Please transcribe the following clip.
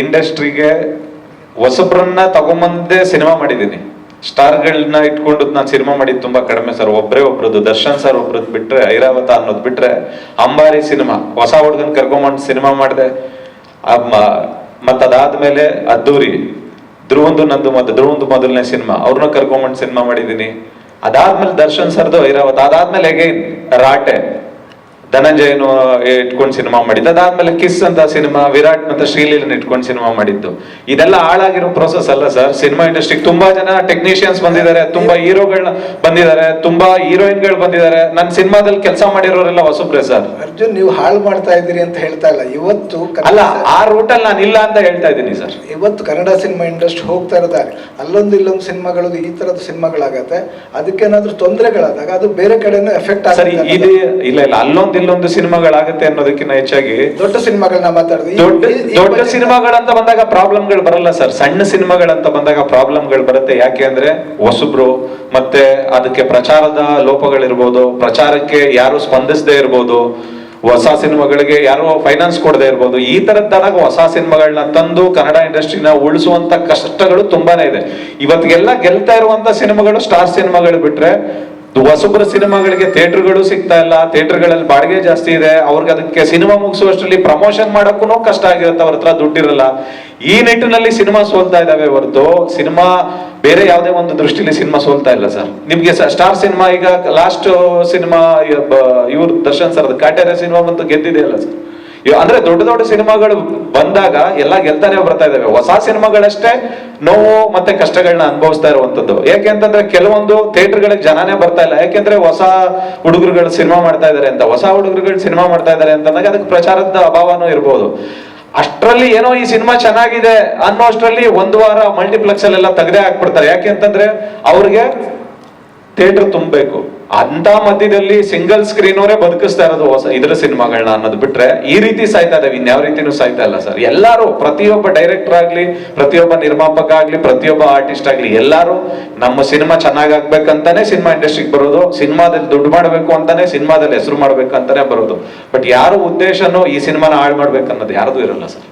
ಇಂಡಸ್ಟ್ರಿಗೆ ಹೊಸಬ್ರನ್ನ ತಗೊಂಬಂದೆ ಸಿನಿಮಾ ಮಾಡಿದ್ದೀನಿ. ಸ್ಟಾರ್ಗಳನ್ನ ಇಟ್ಕೊಂಡು ನಾನು ಸಿನಿಮಾ ಮಾಡಿದ್ದು ತುಂಬಾ ಕಡಿಮೆ ಸರ್ ಒಬ್ಬರೇ ಒಬ್ರದ್ದು, ದರ್ಶನ್ ಸರ್ ಒಬ್ರದ್ದು ಬಿಟ್ರೆ, ಐರಾವತ ಅನ್ನೋದು ಬಿಟ್ರೆ, ಅಂಬಾರಿ ಸಿನಿಮಾ ಹೊಸ ಹುಡುಗನ್ ಕರ್ಕೊಂಬಂದು ಸಿನಿಮಾ ಮಾಡಿದೆ. ಮತ್ತದಾದ್ಮೇಲೆ ಅದ್ದೂರಿ, ಧ್ರುವಂದು ನಂದು ಮತ್ತೆ ಧ್ರುವಂದು ಮೊದಲನೇ ಸಿನಿಮಾ ಅವ್ರನ್ನ ಕರ್ಕೊಂಬಂದು ಸಿನಿಮಾ ಮಾಡಿದ್ದೀನಿ. ಅದಾದ್ಮೇಲೆ ದರ್ಶನ್ ಸರ್ದು ಐರಾವತ, ಅದಾದ್ಮೇಲೆ ಹೇಗೆ, ರಾಟೆ. ಧನಂಜಯನು ಇಟ್ಕೊಂಡು ಸಿನಿಮಾ ಮಾಡಿದ್ದು. ಅದಾದ್ಮೇಲೆ ಕಿಸ್ ಅಂತ ಸಿನಿಮಾ ವಿರಾಟ್ ಮತ್ತೆ ಶ್ರೀಲೀಲನ್ ಇಟ್ಕೊಂಡು ಸಿನಿಮಾ ಮಾಡಿದ್ದು. ಇದೆಲ್ಲ ಹಾಳಾಗಿರೋ ಪ್ರೊಸೆಸ್ ಅಲ್ಲ ಸರ್ ಸಿನಿಮಾ ಇಂಡಸ್ಟ್ರಿಗೆ ತುಂಬಾ ಜನ ಟೆಕ್ನಿಷಿಯನ್ಸ್ ಬಂದಿದ್ದಾರೆ ತುಂಬಾ ಹೀರೋಗಳನ್ನ ಬಂದಿದ್ದಾರೆ ತುಂಬಾ ಹೀರೋಯಿನ್ಗಳು ಬಂದಿದ್ದಾರೆ. ನನ್ನ ಸಿನಿಮಾದಲ್ಲಿ ಕೆಲಸ ಮಾಡಿರೋರೆಲ್ಲ ಹೊಸಬ್ರೆ ಸರ್ ಅರ್ಜುನ್ ನೀವು ಹಾಳು ಮಾಡ್ತಾ ಇದ್ದೀರಿ ಅಂತ ಹೇಳ್ತಾ ಇಲ್ಲ. ಇವತ್ತು ಅಲ್ಲ ಆ ರೂಟಲ್ಲಿ ನಾನು ಇಲ್ಲ ಅಂತ ಹೇಳ್ತಾ ಇದ್ದೀನಿ ಸರ್ ಇವತ್ತು ಕನ್ನಡ ಸಿನಿಮಾ ಇಂಡಸ್ಟ್ರಿ ಹೋಗ್ತಾ ಇರೋದಾರೆ ಅಲ್ಲೊಂದು ಇಲ್ಲೊಂದು ಸಿನಿಮಾಗಳು ಈ ತರದ ಸಿನಿಮಾಗಳಾಗತ್ತೆ ಅದಕ್ಕೇನಾದ್ರೂ ತೊಂದರೆಗಳಾದಾಗ ಅದು ಬೇರೆ ಕಡೆನೂ ಎಫೆಕ್ಟ್ ಇದು ಇಲ್ಲ ಇಲ್ಲ. ಅಲ್ಲೊಂದು ಇಲ್ಲೊಂದು ಸಿನಿಮಾಗಳಾಗುತ್ತೆ ಅನ್ನೋದಕ್ಕಿಂತ ಹೆಚ್ಚಾಗಿ ದೊಡ್ಡ ಸಿನಿಮಾಗಳನ್ನ ಮಾತಾಡಿದ್ವಿ ದೊಡ್ಡ ದೊಡ್ಡ ಸಿನಿಮಾಗಳಂತ ಬಂದಾಗ ಪ್ರಾಬ್ಲಮ್ಗಳು ಬರಲ್ಲ ಸರ್. ಸಣ್ಣ ಸಿನಿಮಾಗಳಂತ ಬಂದಾಗ ಪ್ರಾಬ್ಲಮ್ಗಳು ಬರುತ್ತೆ. ಯಾಕೆ ಅಂದ್ರೆ ಹೊಸಬ್ರು ಮತ್ತೆ ಅದಕ್ಕೆ ಪ್ರಚಾರದ ಲೋಪಗಳಿರ್ಬೋದು ಪ್ರಚಾರಕ್ಕೆ ಯಾರು ಸ್ಪಂದಿಸದೇ ಇರ್ಬೋದು ಹೊಸ ಸಿನಿಮಾಗಳಿಗೆ ಯಾರು ಫೈನಾನ್ಸ್ ಕೊಡದೆ ಇರ್ಬೋದು ಈ ತರದ್ದಾದಾಗ ಹೊಸ ಸಿನಿಮಾಗಳನ್ನ ತಂದು ಕನ್ನಡ ಇಂಡಸ್ಟ್ರಿನ ಉಳಿಸುವಂತ ಕಷ್ಟಗಳು ತುಂಬಾನೇ ಇದೆ. ಇವತ್ತಿಗೆಲ್ಲ ಗೆಲ್ತಾ ಇರುವಂತ ಸಿನಿಮಾಗಳು ಸ್ಟಾರ್ ಸಿನಿಮಾಗಳು ಬಿಟ್ರೆ ಹೊಸಬ್ರ ಸಿನಿಮಾಗಳಿಗೆ ಥಿಯೇಟರ್ಗಳು ಸಿಗ್ತಾ ಇಲ್ಲ. ಥಿಯೇಟರ್ಗಳಲ್ಲಿ ಬಾಡಿಗೆ ಜಾಸ್ತಿ ಇದೆ. ಅವ್ರಿಗೆ ಅದಕ್ಕೆ ಸಿನಿಮಾ ಮುಗಿಸುವಷ್ಟರಲ್ಲಿ ಪ್ರಮೋಷನ್ ಮಾಡೋಕ್ಕೂ ಕಷ್ಟ ಆಗಿರುತ್ತೆ. ಅವ್ರ ಹತ್ರ ದುಡ್ಡಿರಲ್ಲ. ಈ ನಿಟ್ಟಿನಲ್ಲಿ ಸಿನಿಮಾ ಸೋಲ್ತಾ ಇದಾವೆ ಹೊರತು ಸಿನಿಮಾ ಬೇರೆ ಯಾವುದೇ ಒಂದು ದೃಷ್ಟಿಲಿ ಸಿನಿಮಾ ಸೋಲ್ತಾ ಇಲ್ಲ ಸರ್. ನಿಮ್ಗೆ ಸ್ಟಾರ್ ಸಿನಿಮಾ ಈಗ ಲಾಸ್ಟ್ ಸಿನಿಮಾ, ಇವ್ರ ದರ್ಶನ್ ಸರ್, ಕಾಟೇರ ಸಿನಿಮಾ ಬಂತು ಗೆದ್ದಿದೆ ಅಲ್ಲ ಸರ್. ಅಂದ್ರೆ ದೊಡ್ಡ ದೊಡ್ಡ ಸಿನಿಮಾಗಳು ಬಂದಾಗ ಎಲ್ಲ ಗೆಲ್ತಾನೆ ಬರ್ತಾ ಇದಾವೆ. ಹೊಸ ಸಿನಿಮಾಗಳಷ್ಟೇ ನೋವು ಮತ್ತೆ ಕಷ್ಟಗಳನ್ನ ಅನುಭವಿಸ್ತಾ ಇರುವಂತದ್ದು. ಯಾಕೆಂತಂದ್ರೆ ಕೆಲವೊಂದು ಥಿಯೇಟರ್ಗಳಿಗೆ ಜನನೇ ಬರ್ತಾ ಇಲ್ಲ. ಯಾಕೆಂದ್ರೆ ಹೊಸ ಹುಡುಗರುಗಳು ಸಿನಿಮಾ ಮಾಡ್ತಾ ಇದಾರೆ ಅಂತ. ಹೊಸ ಹುಡುಗರುಗಳು ಸಿನಿಮಾ ಮಾಡ್ತಾ ಇದಾರೆ ಅಂತಂದಾಗ ಅದಕ್ಕೆ ಪ್ರಚಾರದ ಅಭಾವನೂ ಇರ್ಬೋದು. ಅಷ್ಟರಲ್ಲಿ ಏನೋ ಈ ಸಿನಿಮಾ ಚೆನ್ನಾಗಿದೆ ಅನ್ನೋ ಅಷ್ಟರಲ್ಲಿ ಒಂದು ವಾರ ಮಲ್ಟಿಪ್ಲೆಕ್ಸ್ ಅಲ್ಲೆಲ್ಲ ತೆಗೆದೇ ಹಾಕ್ಬಿಡ್ತಾರೆ. ಯಾಕೆ ಅಂತಂದ್ರೆ ಅವ್ರಿಗೆ ಥಿಯೇಟರ್ ತುಂಬಬೇಕು. ಅಂತ ಮಧ್ಯದಲ್ಲಿ ಸಿಂಗಲ್ ಸ್ಕ್ರೀನ್ ಅವರೇ ಬದುಕಿಸ್ತಾ ಇರೋದು ಹೊಸ ಇದ್ರ ಸಿನಿಮಾಗಳನ್ನ ಅನ್ನೋದು ಬಿಟ್ರೆ ಈ ರೀತಿ ಸಾಯ್ತಾ ಇದಾವೆ, ಇನ್ಯಾವ ರೀತಿನೂ ಸಾಯ್ತಾ ಇಲ್ಲ ಸರ್. ಎಲ್ಲಾರು, ಪ್ರತಿಯೊಬ್ಬ ಡೈರೆಕ್ಟರ್ ಆಗ್ಲಿ, ಪ್ರತಿಯೊಬ್ಬ ನಿರ್ಮಾಪಕ ಆಗ್ಲಿ, ಪ್ರತಿಯೊಬ್ಬ ಆರ್ಟಿಸ್ಟ್ ಆಗ್ಲಿ, ಎಲ್ಲಾರು ನಮ್ಮ ಸಿನಿಮಾ ಚೆನ್ನಾಗ್ ಆಗ್ಬೇಕಂತಾನೆ ಸಿನಿಮಾ ಇಂಡಸ್ಟ್ರಿಗೆ ಬರೋದು, ಸಿನಿಮಾದಲ್ಲಿ ದುಡ್ಡು ಮಾಡಬೇಕು ಅಂತಾನೆ ಸಿನಿಮಾದಲ್ಲಿ ಹೆಸರು ಮಾಡ್ಬೇಕಂತಾನೆ ಬರೋದು. ಬಟ್ ಯಾರು ಉದ್ದೇಶನೂ ಈ ಸಿನಿಮಾನ ಹಾಳು ಮಾಡ್ಬೇಕನ್ನೋದು ಯಾರದೂ ಇರಲ್ಲ ಸರ್.